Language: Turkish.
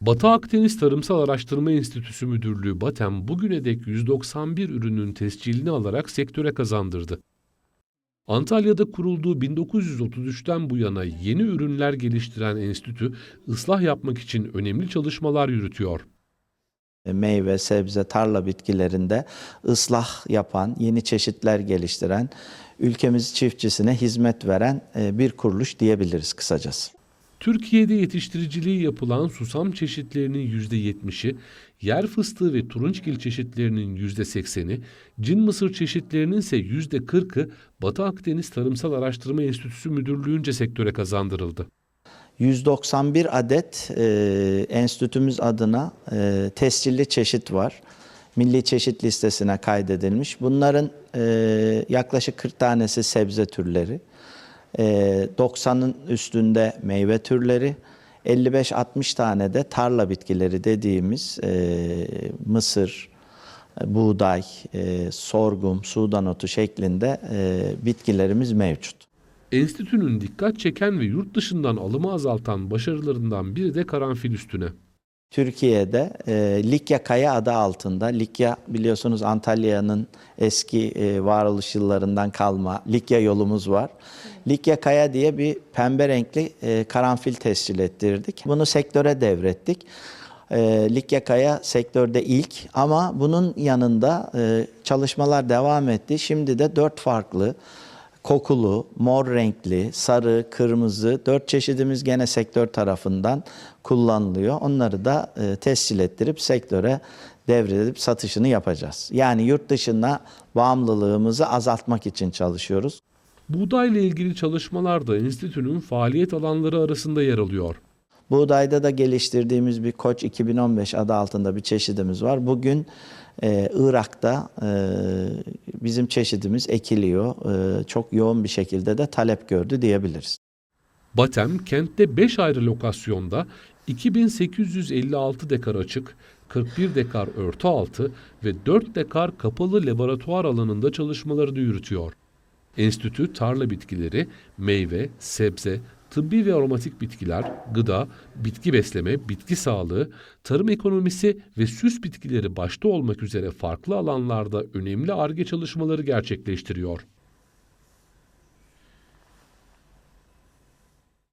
Batı Akdeniz Tarımsal Araştırma Enstitüsü Müdürlüğü BATEM bugüne dek 191 ürünün tescilini alarak sektöre kazandırdı. Antalya'da kurulduğu 1933'ten bu yana yeni ürünler geliştiren enstitü, ıslah yapmak için önemli çalışmalar yürütüyor. E, meyve, sebze, tarla bitkilerinde ıslah yapan, yeni çeşitler geliştiren, ülkemiz çiftçisine hizmet veren e, bir kuruluş diyebiliriz kısacası. Türkiye'de yetiştiriciliği yapılan susam çeşitlerinin %70'i, yer fıstığı ve turunçgil çeşitlerinin %80'i, cin mısır çeşitlerinin ise %40'ı Batı Akdeniz Tarımsal Araştırma Enstitüsü Müdürlüğü'nce sektöre kazandırıldı. 191 adet e, enstitümüz adına e, tescilli çeşit var. Milli çeşit listesine kaydedilmiş. Bunların e, yaklaşık 40 tanesi sebze türleri. E, 90'ın üstünde meyve türleri. 55-60 tane de tarla bitkileri dediğimiz e, mısır, buğday, e, sorgum, sudan otu şeklinde e, bitkilerimiz mevcut. Enstitünün dikkat çeken ve yurt dışından alımı azaltan başarılarından biri de karanfil üstüne. Türkiye'de e, Likya Kaya adı altında, Likya biliyorsunuz Antalya'nın eski e, varoluş yıllarından kalma Likya yolumuz var. Likya Kaya diye bir pembe renkli e, karanfil tescil ettirdik. Bunu sektöre devrettik. E, Likya Kaya sektörde ilk ama bunun yanında e, çalışmalar devam etti. Şimdi de dört farklı kokulu, mor renkli, sarı, kırmızı dört çeşidimiz gene sektör tarafından kullanılıyor. Onları da e, tescil ettirip sektöre devredip satışını yapacağız. Yani yurt dışına bağımlılığımızı azaltmak için çalışıyoruz. Buğdayla ilgili çalışmalar da enstitünün faaliyet alanları arasında yer alıyor. Buğdayda da geliştirdiğimiz bir Koç 2015 adı altında bir çeşidimiz var. Bugün e, Irak'ta e, bizim çeşidimiz ekiliyor. E, çok yoğun bir şekilde de talep gördü diyebiliriz. Batem kentte 5 ayrı lokasyonda 2856 dekar açık, 41 dekar örtü altı ve 4 dekar kapalı laboratuvar alanında çalışmalarını yürütüyor. Enstitü tarla bitkileri, meyve, sebze, tıbbi ve aromatik bitkiler, gıda, bitki besleme, bitki sağlığı, tarım ekonomisi ve süs bitkileri başta olmak üzere farklı alanlarda önemli ARGE çalışmaları gerçekleştiriyor.